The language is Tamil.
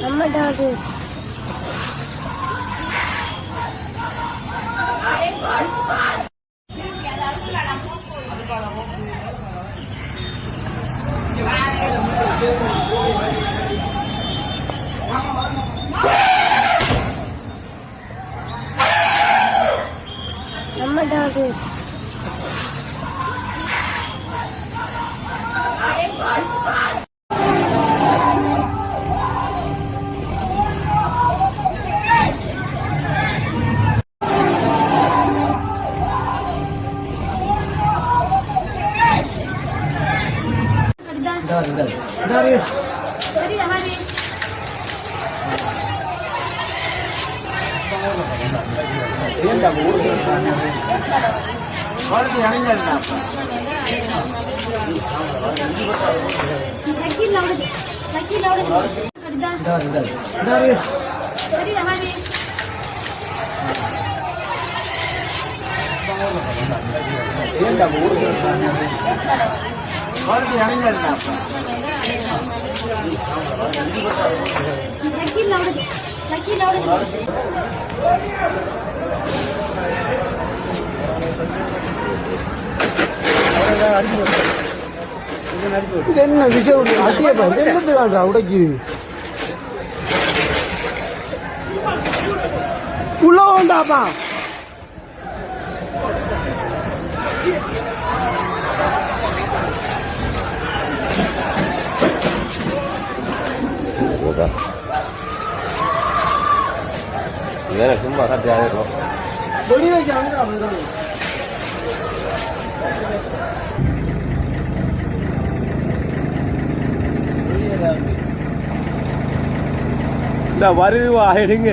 Mama doggy. மாட்டாது Dari, dari. Dari, dari. நம்ம டாகு நம்ம டாகு இது என்ன விஷயம் அட்டியே உடைக்குது ஃபுல்லா வேண்டாப்பா வேற சும்மா கட்டி ஆயிரும் இந்த வருவா ஆயிடுங்க